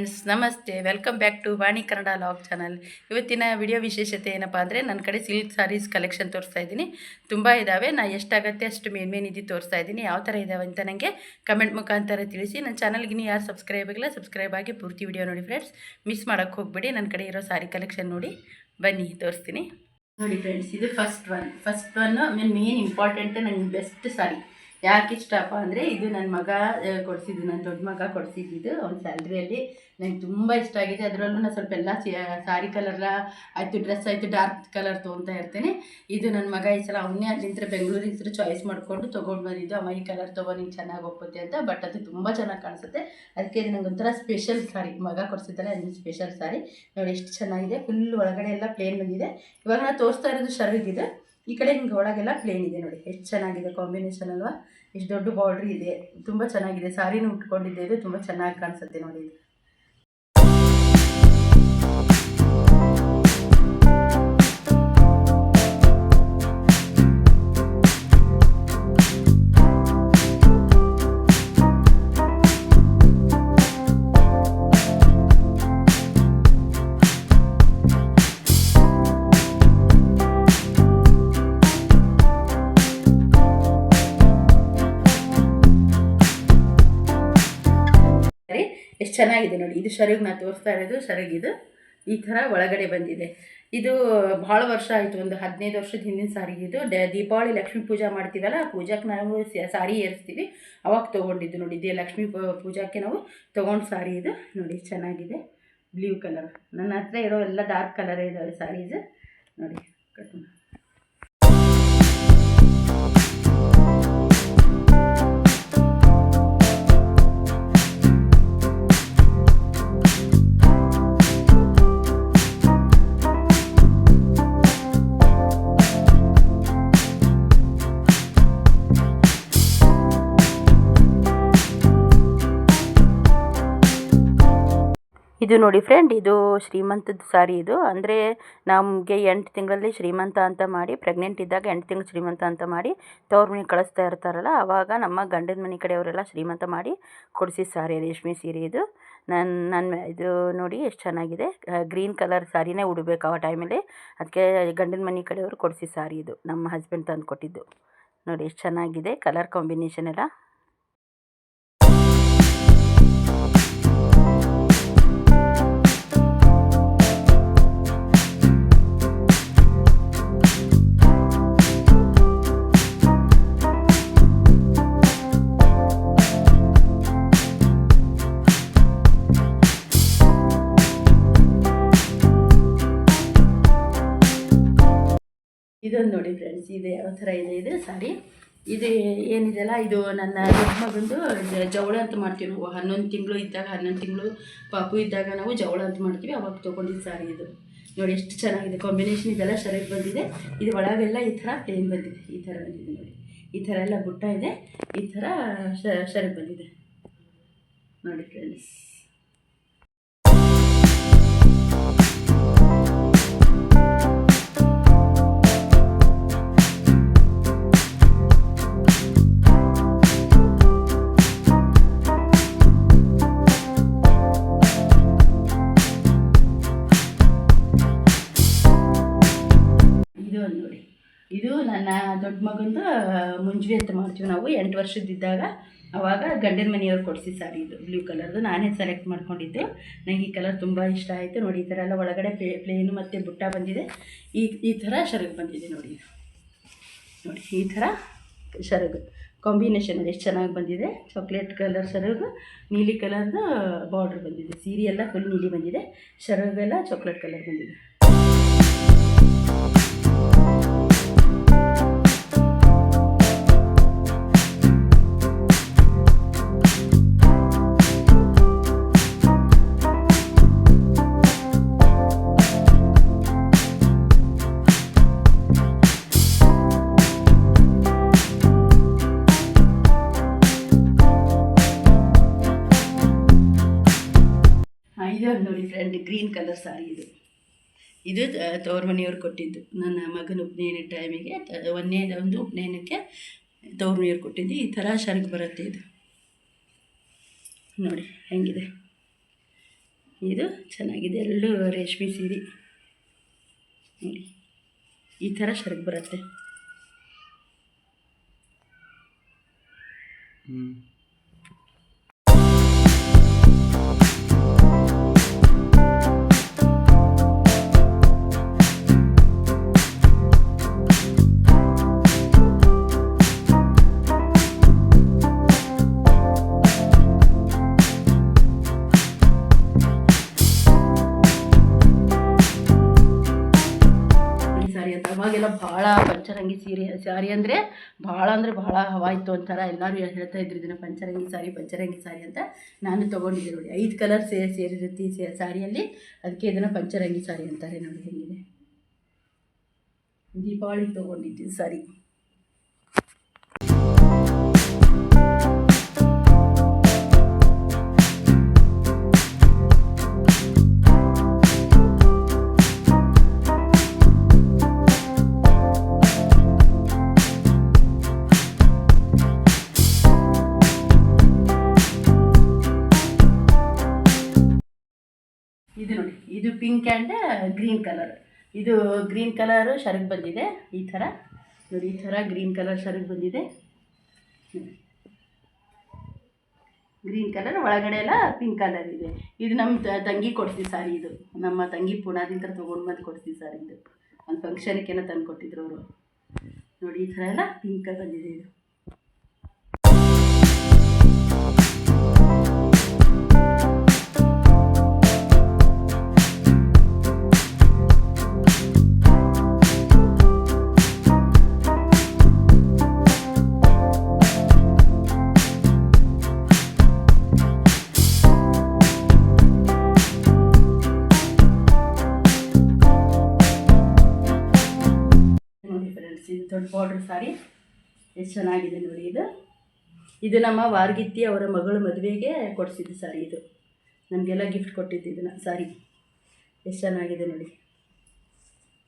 Friends, ನಮಸ್ತೆ. Welcome back to Vani Kannada vlog channel. ಇವತ್ತಿನ video ವಿಶೇಷತೆ ಏನಪ್ಪ ಅಂದರೆ ನನ್ನ ಕಡೆ ಸಿಲ್ಕ್ ಸಾರೀಸ್ ಕಲೆಕ್ಷನ್ ತೋರಿಸ್ತಾ ಇದ್ದೀನಿ. ತುಂಬ ಇದ್ದಾವೆ ನಾ ಎಷ್ಟಾಗತ್ತೆ ಅಷ್ಟು ಮೇನ್ ಮೇನ್ ತೋರಿಸ್ತಾ ಇದ್ದೀನಿ. ಯಾವ ಥರ ಇದ್ದಾವೆ ಅಂತ ನನಗೆ ಕಮೆಂಟ್ ಮುಖಾಂತರ ತಿಳಿಸಿ. ನನ್ನ ಚಾನಲ್ಗೆ ನೀವು ಯಾರು ಸಬ್ಸ್ಕ್ರೈಬ್ ಆಗಿಲ್ಲ ಸಬ್ಸ್ಕ್ರೈಬ್ ಆಗಿ ಪೂರ್ತಿ ವಿಡಿಯೋ ನೋಡಿ ಫ್ರೆಂಡ್ಸ್. ಮಿಸ್ ಮಾಡೋಕ್ಕೆ ಹೋಗ್ಬೇಡಿ. ನನ್ನ ಕಡೆ ಇರೋ ಸಾರಿ ಕಲೆಕ್ಷನ್ ನೋಡಿ. ಬನ್ನಿ, ತೋರಿಸ್ತೀನಿ. ನೋಡಿ ಫ್ರೆಂಡ್ಸ್, ಇದು first one first one main main important ನನಗೆ ಬೆಸ್ಟ್ ಸಾರಿ. ಯಾಕೆ ಇಷ್ಟಪ್ಪ ಅಂದರೆ ಇದು ನನ್ನ ಮಗ ಕೊಡಿಸಿದ್ದು ನನ್ನ ದೊಡ್ಡ ಮಗ ಕೊಡಿಸಿದ್ದು ಅವ್ನ ಸ್ಯಾಲ್ರಿಯಲ್ಲಿ ನಂಗೆ ತುಂಬ ಇಷ್ಟ ಆಗಿದೆ. ಅದರಲ್ಲೂ ನಾನು ಸ್ವಲ್ಪ ಎಲ್ಲ ಸಾರಿ ಕಲರ್ಲ ಆಯಿತು ಡ್ರೆಸ್ ಆಯಿತು ಡಾರ್ಕ್ ಕಲರ್ ತೊಗೊತಾ ಇರ್ತೇನೆ. ಇದು ನನ್ನ ಮಗ ಈ ಸಲ ಅವನೇ ಅಲ್ಲಿಂದ ಹೆಸರು ಚಾಯ್ಸ್ ಮಾಡಿಕೊಂಡು ತೊಗೊಂಡು ಬಂದಿದ್ದು. ಅಮ್ಮ, ಈ ಕಲರ್ ತೊಗೊ ನಿಂಗೆ ಚೆನ್ನಾಗಿ ಒಪ್ಪುತ್ತೆ ಅಂತ ಬಟ್ ಅದು ತುಂಬ ಚೆನ್ನಾಗಿ ಕಾಣಿಸುತ್ತೆ. ಅದಕ್ಕೆ ಇದು ನಂಗೆ ಒಂಥರ ಸ್ಪೆಷಲ್ ಸಾರಿ ಮಗ ಕೊಡಿಸಿದ್ದಲ್ಲ ಅದನ್ನು ಸ್ಪೆಷಲ್ ಸಾರಿ ನೋಡಿ, ಎಷ್ಟು ಚೆನ್ನಾಗಿದೆ. ಫುಲ್ ಒಳಗಡೆ ಎಲ್ಲ ಪ್ಲೇನ್ ಬಂದಿದೆ. ಇವಾಗ ನಾನು ತೋರಿಸ್ತಾ ಇರೋದು ಶರ್ವಿಗಿದೆ ಈ ಕಡೆ ಹಿಂಗೆ ಒಳಗೆಲ್ಲ ಪ್ಲೇನ್ ಇದೆ ನೋಡಿ. ಎಷ್ಟು ಚೆನ್ನಾಗಿದೆ ಕಾಂಬಿನೇಷನ್ ಅಲ್ವಾ? ಎಷ್ಟು ದೊಡ್ಡ ಬಾರ್ಡ್ರ್ ಇದೆ. ತುಂಬ ಚೆನ್ನಾಗಿದೆ. ಸಾರಿನೂ ಉಟ್ಕೊಂಡಿದ್ದೆ ಇದು ತುಂಬ ಚೆನ್ನಾಗಿ ಕಾಣಿಸುತ್ತೆ ನೋಡಿ ಎಷ್ಟು ಚೆನ್ನಾಗಿದೆ ನೋಡಿ. ಇದು ಸರಿಗೆ ನಾನು ತೋರಿಸ್ತಾ ಇರೋದು ಇದು. ಈ ಥರ ಒಳಗಡೆ ಬಂದಿದೆ. ಇದು ಭಾಳ ವರ್ಷ ಆಯಿತು, ಒಂದು ಹದಿನೈದು ವರ್ಷದ ಹಿಂದಿನ ಸಾರಿಗೆ ಇದು. ದೀಪಾವಳಿ ಲಕ್ಷ್ಮೀ ಪೂಜಾ ಮಾಡ್ತೀವಲ್ಲ, ಆ ಪೂಜಾಕ್ಕೆ ನಾವು ಸಾರಿ ಏರಿಸ್ತೀವಿ. ಅವಾಗ ತೊಗೊಂಡಿದ್ದು ನೋಡಿ, ಇದೇ ಲಕ್ಷ್ಮೀ ಪೂಜಾಕ್ಕೆ ನಾವು ತೊಗೊಂಡು ಸಾರಿ ಇದು. ನೋಡಿ, ಚೆನ್ನಾಗಿದೆ. Blue colour. ನನ್ನ ಹತ್ರ ಇರೋ ಎಲ್ಲ ಡಾರ್ಕ್ ಕಲರೇ ಇದ್ದಾವೆ ಸಾರೀಸ್. ನೋಡಿ, ಕಟ್ ಇದು ನೋಡಿ ಫ್ರೆಂಡ್ ಇದು ಶ್ರೀಮಂತದ ಸಾರಿ ಇದು. ಅಂದರೆ ನಮಗೆ ಎಂಟು ತಿಂಗಳಲ್ಲಿ ಶ್ರೀಮಂತ ಅಂತ ಮಾಡಿ ಪ್ರೆಗ್ನೆಂಟ್ ಇದ್ದಾಗ ಎಂಟು ತಿಂಗಳು ಶ್ರೀಮಂತ ಅಂತ ಮಾಡಿ, ತವ್ರ ಮನೆಗೆ ಕಳಿಸ್ತಾ ಇರ್ತಾರಲ್ಲ ಆವಾಗ ನಮ್ಮ ಗಂಡನ ಮನೆ ಕಡೆಯವರೆಲ್ಲ ಶ್ರೀಮಂತ ಮಾಡಿ ಕೊಡಿಸಿದ ಸಾರಿ ರೇಷ್ಮೆ ಸೀರೆ ಇದು. ನನ್ನ ನನ್ನ ಇದು ನೋಡಿ ಎಷ್ಟು ಚೆನ್ನಾಗಿದೆ. ಗ್ರೀನ್ ಕಲರ್ ಸಾರಿನೇ ಉಡಬೇಕು ಆ ಟೈಮಲ್ಲಿ ಅದಕ್ಕೆ ಗಂಡನ ಮನೆ ಕಡೆಯವರು ಕೊಡಿಸಿದ ಸಾರಿ ಇದು, ನಮ್ಮ ಹಸ್ಬೆಂಡ್ ತಂದು ಕೊಟ್ಟಿದ್ದು. ನೋಡಿ ಎಷ್ಟು ಚೆನ್ನಾಗಿದೆ ಕಲರ್ ಕಾಂಬಿನೇಷನ್ ಎಲ್ಲ. ಇದು ಯಾವ ಥರ ಇದೆ ಇದು ಸಾರಿ. ಇದು ಏನಿದೆಯಲ್ಲ, ಇದು ನನ್ನ ದೊಡ್ಡ ಮಗಂದು ಜವಳ ಅಂತ ಮಾಡ್ತೀವಿ ನಾವು. ಹನ್ನೊಂದು ತಿಂಗಳು ಇದ್ದಾಗ, ಹನ್ನೊಂದು ತಿಂಗಳು ಪಾಪು ಇದ್ದಾಗ ನಾವು ಜವಳ ಅಂತ ಮಾಡ್ತೀವಿ. ಅವಾಗ ತೊಗೊಂಡಿದ್ದು ಸಾರಿ ಇದು. ನೋಡಿ ಎಷ್ಟು ಚೆನ್ನಾಗಿದೆ. ಕಾಂಬಿನೇಷನ್ ಇದೆಲ್ಲ ಸರಿಯಾಗಿ ಬಂದಿದೆ. ಇದು ಒಳಗೆಲ್ಲ ಈ ಥರ ಪ್ಲೇನ್ ಬಂದಿದೆ. ಈ ಥರ ಬಂದಿದೆ ನೋಡಿ. ಈ ಥರ ಎಲ್ಲ ಬುಟ್ಟ ಇದೆ. ಈ ಥರ ಸರಿಯಾಗಿ ಬಂದಿದೆ. ನೋಡಿ ಫ್ರೆಂಡ್ಸ್ ಒಂದು ನೋಡಿ. ಇದು ನನ್ನ ದೊಡ್ಡ ಮಗಂದು ಮುಂಜುವೆ ಅಂತ ಮಾಡ್ತೀವಿ ನಾವು, ಎಂಟು ವರ್ಷದಿದ್ದಾಗ ಅವಾಗ ಗಂಡನ ಮನೆಯವ್ರು ಕೊಡಿಸಿ ಸಾರಿ ಇದು ಬ್ಲೂ ಕಲರ್ದು ನಾನೇ ಸೆಲೆಕ್ಟ್ ಮಾಡ್ಕೊಂಡಿದ್ದು. ನನಗೆ ಈ ಕಲರ್ ತುಂಬ ಇಷ್ಟ ಆಯಿತು ನೋಡಿ, ಈ ಥರ ಎಲ್ಲ ಒಳಗಡೆ ಪ್ಲೇ ಪ್ಲೇನು ಮತ್ತು ಬುಟ್ಟ ಬಂದಿದೆ. ಈ ಈ ಥರ ಶರಗು ಬಂದಿದೆ ನೋಡಿ ನೋಡಿ, ಈ ಥರ ಶರಗು. ಕಾಂಬಿನೇಷನ್ ಎಷ್ಟು ಚೆನ್ನಾಗಿ ಬಂದಿದೆ. ಚಾಕ್ಲೇಟ್ ಕಲರ್ ಶರಗು, ನೀಲಿ ಕಲರ್ದು ಬಾರ್ಡ್ರ್ ಬಂದಿದೆ. ಸೀರೆ ಎಲ್ಲ ಫುಲ್ ನೀಲಿ ಬಂದಿದೆ. ಶರಗೆಲ್ಲ ಚಾಕ್ಲೇಟ್ ಕಲರ್ ಬಂದಿದೆ. ಕಲರ್ ಸಾರಿ ಇದು. ಇದು ತವರು ಮನೆಯವ್ರು ಕೊಟ್ಟಿದ್ದು. ನನ್ನ ಮಗನ ಉಪನಯನ ಟೈಮಿಗೆ ಒಂದನೇ, ಒಂದು ಉಪನಯನಕ್ಕೆ ತವ್ರ ಮನೆಯವ್ರು ಕೊಟ್ಟಿದ್ದು. ಈ ಥರ ಶರ್ಗ್ ಬರುತ್ತೆ ಇದು. ನೋಡಿ, ಹೆಂಗಿದೆ. ಇದು ಚೆನ್ನಾಗಿದೆ. ಎಲ್ಲೂ ರೇಷ್ಮೆ ಸೀರೆ. ನೋಡಿ, ಈ ಥರ ಶರ್ಗ್ ಬರುತ್ತೆ. ಈ ಅವಾಗೆಲ್ಲ ಭಾಳ ಪಂಚರಂಗಿ ಸೀರೆ ಸ್ಯಾರಿ ಅಂದರೆ ಭಾಳ ಅಂದರೆ ಭಾಳ ಹವಾಯಿತು ಅಂತಾರ ಎಲ್ಲರೂ ಹೇಳ್ತಾ ಇದ್ರು ಇದನ್ನು ಪಂಚರಂಗಿ ಸಾರಿ ಪಂಚರಂಗಿ ಸಾರಿ ಅಂತ. ನಾನು ತೊಗೊಂಡಿದ್ದೆ ನೋಡಿ. ಐದು ಕಲರ್ ಸೇ ಸೇರಿರುತ್ತೆ ಸೇ- ಸಾರಿಯಲ್ಲಿ. ಅದಕ್ಕೆ ಇದನ್ನು ಪಂಚರಂಗಿ ಸಾರಿ ಅಂತಾರೆ ನೋಡಿ ಹೇಗಿದೆ. ದೀಪಾವಳಿ ತೊಗೊಂಡಿದ್ದೀನಿ sari. Pink and green colour ಇದು ಗ್ರೀನ್ ಕಲರು ಶರ್ಗ್ ಬಂದಿದೆ. ಈ ಥರ. ನೋಡಿ, ಈ ಥರ ಗ್ರೀನ್ ಕಲರ್ ಶರ್ಗ್ ಬಂದಿದೆ. ಗ್ರೀನ್ ಕಲರ್ ಒಳಗಡೆ ಎಲ್ಲ ಪಿಂಕ್ ಕಲರ್ ಇದೆ. ಇದು ನಮ್ಮ ತಂಗಿ ಕೊಡ್ತೀವಿ ಸಾರಿ ಇದು. ನಮ್ಮ ತಂಗಿ ಪುಣಾದಿಂದ ತೊಗೊಂಡು ಬಂದು ಕೊಡ್ತೀವಿ ಸಾರಿ ಇದು. ಒಂದು ಫಂಕ್ಷನ್ಗೇನೋ ತಂದು ಕೊಟ್ಟಿದ್ರು ಅವರು. ನೋಡಿ, ಈ ಥರ ಎಲ್ಲ ಪಿಂಕ್ ಬಂದಿದೆ ಇದು. ಬಾರ್ಡ್ರ್ ಸಾರಿ ಎಷ್ಟು ಚೆನ್ನಾಗಿದೆ ನೋಡಿ ಇದು. ಇದು ನಮ್ಮ ವಾರ್ಗಿತ್ತಿ ಅವರ ಮಗಳ ಮದುವೆಗೆ ಕೊಡಿಸಿದ್ದು ಸಾರಿ ಇದು. ನಮಗೆಲ್ಲ ಗಿಫ್ಟ್ ಕೊಟ್ಟಿದ್ದು ಇದನ್ನು ಸಾರಿ ಎಷ್ಟು ಚೆನ್ನಾಗಿದೆ ನೋಡಿ.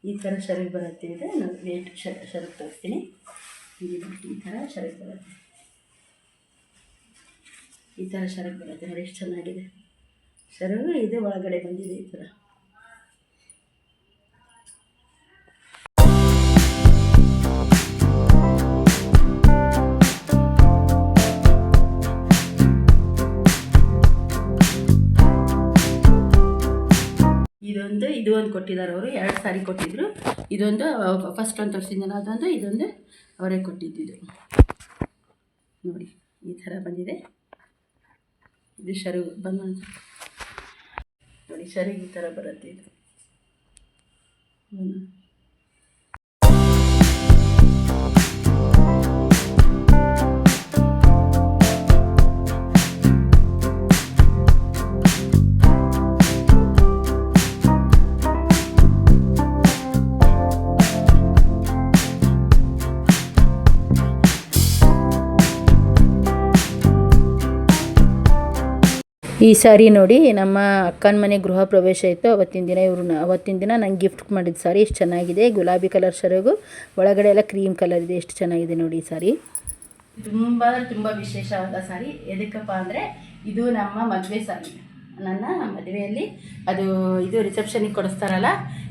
ಈ ಥರ ಶರೀರ ಬರುತ್ತೆ ಇದೆ. ನಾನು ವೇಟ್ ಶರ್ಟ್ ತೋರಿಸ್ತೀನಿ. ಈ ಥರ ಶರೀರ ಬರುತ್ತೆ. ಈ ಥರ ಶರೀರ ಬರುತ್ತೆ ನೋಡಿ, ಎಷ್ಟು ಚೆನ್ನಾಗಿದೆ. ಶರ್ಟ್ ಇದು ಒಳಗಡೆ ಬಂದಿದೆ ಈ ಥರ ಒಂದು ಕೊಟ್ಟಿದ್ದಾರೆ ಅವರು, ಎರಡು ಸಾರಿ ಕೊಟ್ಟಿದ್ದರು ಇದೊಂದು ಫಸ್ಟ್ ಒಂದು ತೋರಿಸಿದ್ನಲ್ಲ, ಅದೊಂದು, ಇದೊಂದು ಅವರೇ ಕೊಟ್ಟಿದ್ದಿದ್ದು. ನೋಡಿ, ಈ ಥರ ಬಂದಿದೆ. ಇದು ಶರು, ಬಂದು ನೋಡಿ, ಶರಿಗೆ ಈ ಥರ ಬರುತ್ತೆ ಇದು. ಈ ಸಾರಿ ನೋಡಿ ನಮ್ಮ ಅಕ್ಕನ ಮನೆ ಗೃಹ ಪ್ರವೇಶ ಇತ್ತು. ಅವತ್ತಿನ ದಿನ ಇವರು ಅವತ್ತಿನ ದಿನ ನಂಗೆ ಗಿಫ್ಟ್ ಮಾಡಿದ ಸಾರಿ ಎಷ್ಟು ಚೆನ್ನಾಗಿದೆ. ಗುಲಾಬಿ ಕಲರ್ ಸೆರಗು ಒಳಗಡೆ ಎಲ್ಲ ಕ್ರೀಮ್ ಕಲರ್ ಇದೆ. ಎಷ್ಟು ಚೆನ್ನಾಗಿದೆ ನೋಡಿ ಈ ಸಾರಿ. ತುಂಬ ತುಂಬ ವಿಶೇಷವಾದ ಸಾರಿ. ಎದಕ್ಕಪ್ಪ ಅಂದರೆ ಇದು ನಮ್ಮ ಮದುವೆ ಸಾರಿ. ನನ್ನ ಮದುವೆಯಲ್ಲಿ ಅದು ಇದು ರಿಸೆಪ್ಷನಿಗೆ ಕೊಡಿಸ್ತಾರಲ್ಲ,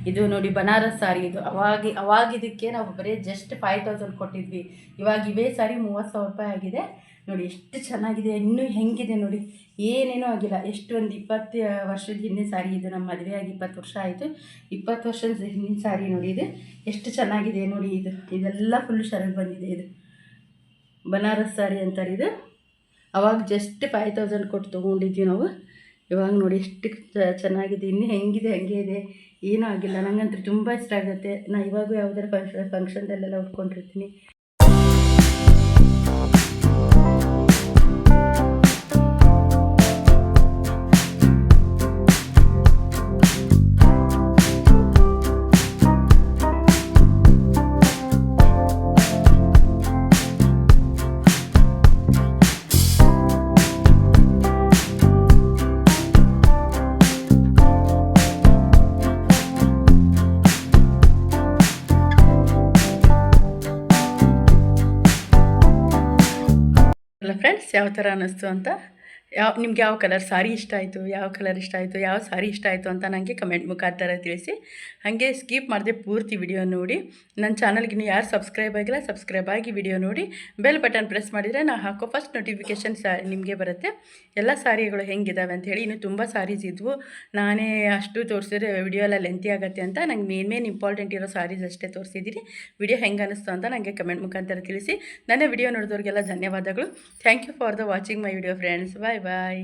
ಇದು ನೋಡಿ ಬನಾರಸ್ ಸಾರಿ ಇದು. ಅವಾಗ ಅವಾಗಿದ್ದಕ್ಕೆ ನಾವು ಬರೀ ಜಸ್ಟ್ ಫೈವ್ ತೌಸಂಡ್ ಕೊಟ್ಟಿದ್ವಿ. ಇವಾಗ ಇವೇ ಸಾರಿ ಮೂವತ್ತು ಸಾವಿರ ರೂಪಾಯಿ ಆಗಿದೆ. ನೋಡಿ ಎಷ್ಟು ಚೆನ್ನಾಗಿದೆ, ಇನ್ನೂ ಹೆಂಗಿದೆ ನೋಡಿ. ಏನೇನೂ ಆಗಿಲ್ಲ. ಎಷ್ಟು ಒಂದು ಇಪ್ಪತ್ತು ವರ್ಷದ ಹಿಂದೆ ಸಾರಿ ಇದು. ನಮ್ಮ ಮದುವೆ ಆಗಿ ಇಪ್ಪತ್ತು ವರ್ಷ ಆಯಿತು. ಇಪ್ಪತ್ತು ವರ್ಷದ ಹಿಂದಿನ ಸಾರಿ ನೋಡಿ ಇದು. ಎಷ್ಟು ಚೆನ್ನಾಗಿದೆ ನೋಡಿ ಇದು. ಇದೆಲ್ಲ ಫುಲ್ ಶರಗ್ ಬಂದಿದೆ ಇದು. ಬನಾರಸ್ ಸಾರಿ ಅಂತಾರೆ ಇದು. ಅವಾಗ ಜಸ್ಟ್ ಫೈವ್ ತೌಸಂಡ್ ಕೊಟ್ಟು ತೊಗೊಂಡಿದ್ವಿ ನಾವು. ಇವಾಗ ನೋಡಿ ಎಷ್ಟು ಚೆನ್ನಾಗಿದೆ. ಇನ್ನೂ ಹೆಂಗಿದೆ, ಹಂಗೆ ಇದೆ. ಏನೂ ಆಗಿಲ್ಲ. ನನಗಂತೂ ತುಂಬ ಇಷ್ಟ ಆಗುತ್ತೆ. ನಾ ಇವಾಗೂ ಯಾವುದಾದ್ರು ಫಂಕ್ಷನ್ ಫಂಕ್ಷನ್ದಲ್ಲೆಲ್ಲ ಉಟ್ಕೊಂಡಿರ್ತೀನಿ ಯಾವ ಥರ ಅನ್ನಿಸ್ತು ಅಂತ ಯಾವ, ನಿಮ್ಗೆ ಯಾವ ಕಲರ್ ಸಾರಿ ಇಷ್ಟ ಆಯಿತು? ಯಾವ ಕಲರ್ ಇಷ್ಟ ಆಯಿತು? ಯಾವ ಸಾರಿ ಇಷ್ಟ ಆಯಿತು ಅಂತ ನನಗೆ ಕಮೆಂಟ್ ಮುಖಾಂತರ ತಿಳಿಸಿ. ಹಾಗೆ ಸ್ಕಿಪ್ ಮಾಡದೆ ಪೂರ್ತಿ ವಿಡಿಯೋ ನೋಡಿ. ನನ್ನ ಚಾನಲ್ಗೆ ನೀವು ಯಾರು ಸಬ್ಸ್ಕ್ರೈಬ್ ಆಗಿಲ್ಲ ಸಬ್ಸ್ಕ್ರೈಬ್ ಆಗಿ ವಿಡಿಯೋ ನೋಡಿ. ಬೆಲ್ ಬಟನ್ ಪ್ರೆಸ್ ಮಾಡಿದರೆ ನಾನು ಹಾಕೋ ಫಸ್ಟ್ ನೋಟಿಫಿಕೇಷನ್ ಸಾ ನಿಮಗೆ ಬರುತ್ತೆ. ಎಲ್ಲ ಸಾರಿಗಳು ಹೆಂಗಿದ್ದಾವೆ ಹೇಳಿ ಇನ್ನು ತುಂಬ ಸಾರೀಸ್ ಇದ್ವು. ನಾನೇ ಅಷ್ಟು ತೋರಿಸಿದ್ರೆ ವಿಡಿಯೋ ಎಲ್ಲ ಲೆಂತಿ ಆಗುತ್ತೆ ಅಂತ ನಂಗೆ ಮೇನ್ ಮೇನ್ ಇಂಪಾರ್ಟೆಂಟ್ ಇರೋ ಸಾರೀಸ್ ಅಷ್ಟೇ ತೋರಿಸಿದ್ದೀನಿ ವಿಡಿಯೋ ಹೆಂಗೆ ಅನ್ನಿಸ್ತು ಅಂತ ನನಗೆ ಕಮೆಂಟ್ ಮುಖಾಂತರ ತಿಳಿಸಿ. ನನ್ನ ವಿಡಿಯೋ ನೋಡಿದವ್ರಿಗೆಲ್ಲ ಧನ್ಯವಾದಗಳು. Thank you for the watching my video friends bye bye